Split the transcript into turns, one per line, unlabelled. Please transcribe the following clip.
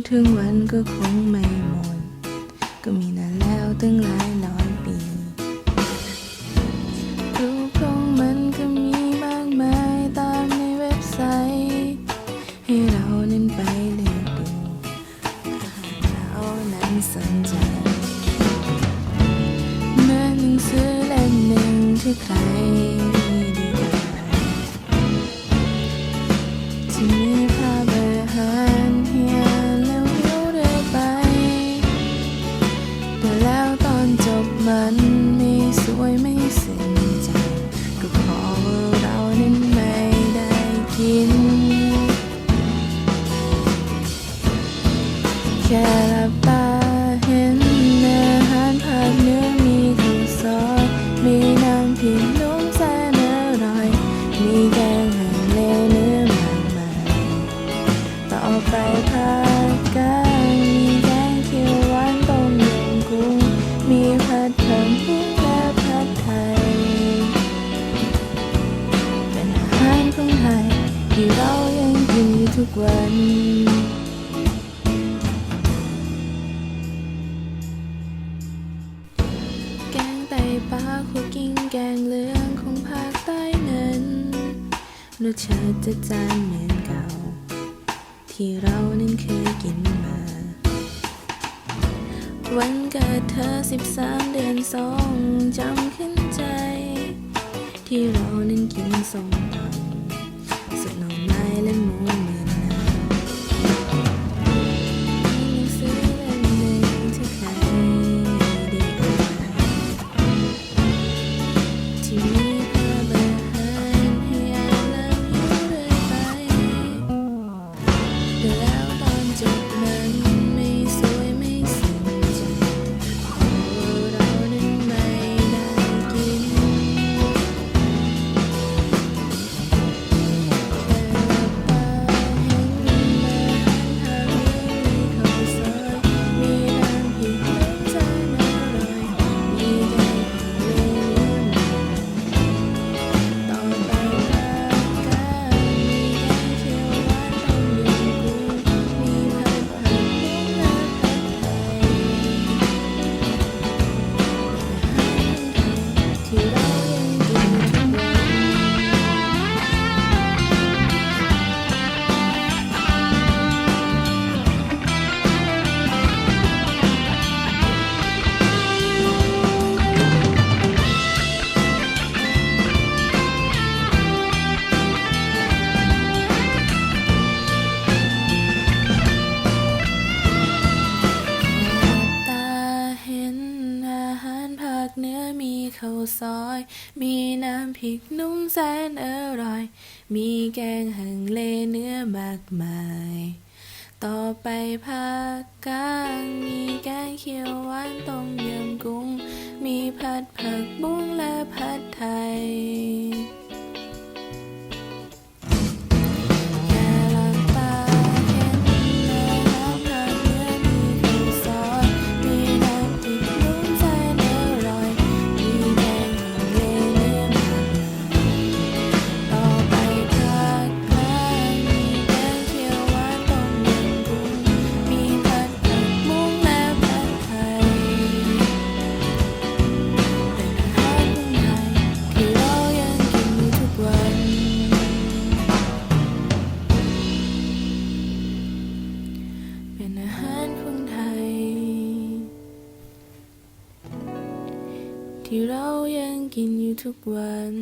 ดถึงวันก็คงไม่หมด ก็มีนานแล้วตั้งหลายร้อยปีรูปของมันก็มีมากมายตามในเว็บไซต์ ให้เรานั้นไปเลือกดูถ้าหากเรานั้นสนใจเหมื่อนหนังสือเล่มหนึ่งที่ใคร แค่ลับตาเห็นอาหารภาคเนื้อมีข้าวซอย มีน้ำพริกนุ่มแสนอร่อย มีแกงฮังเลเนื้อมากมายต่อไปภาคกลางมีแกงเขียวหวานต้มยำกุ้ง มีผัดผักบุ้งและผัดไทย เป็นอาหารของไทยที่เรายังกินทุกวัน รสชาติจะจานเหมือนเก่า ที่เรานั้นเคยกินมา วันเกิดเธอสิบสามเดือนสองจำขึ้นใจ ที่เรานั้นกินส้มตำ ซอย มีน้ำพริกนุ่มแสนอร่อย มีแกงหังเลเนื้อมากมาย ต่อไปภาคกลางมีแกงเขียวหวานต้มยำกุ้ง มีผัดผักบุ้งและผัดไทย เป็นอาหารคนไทย ที่เรายังกินอยู่ทุกวัน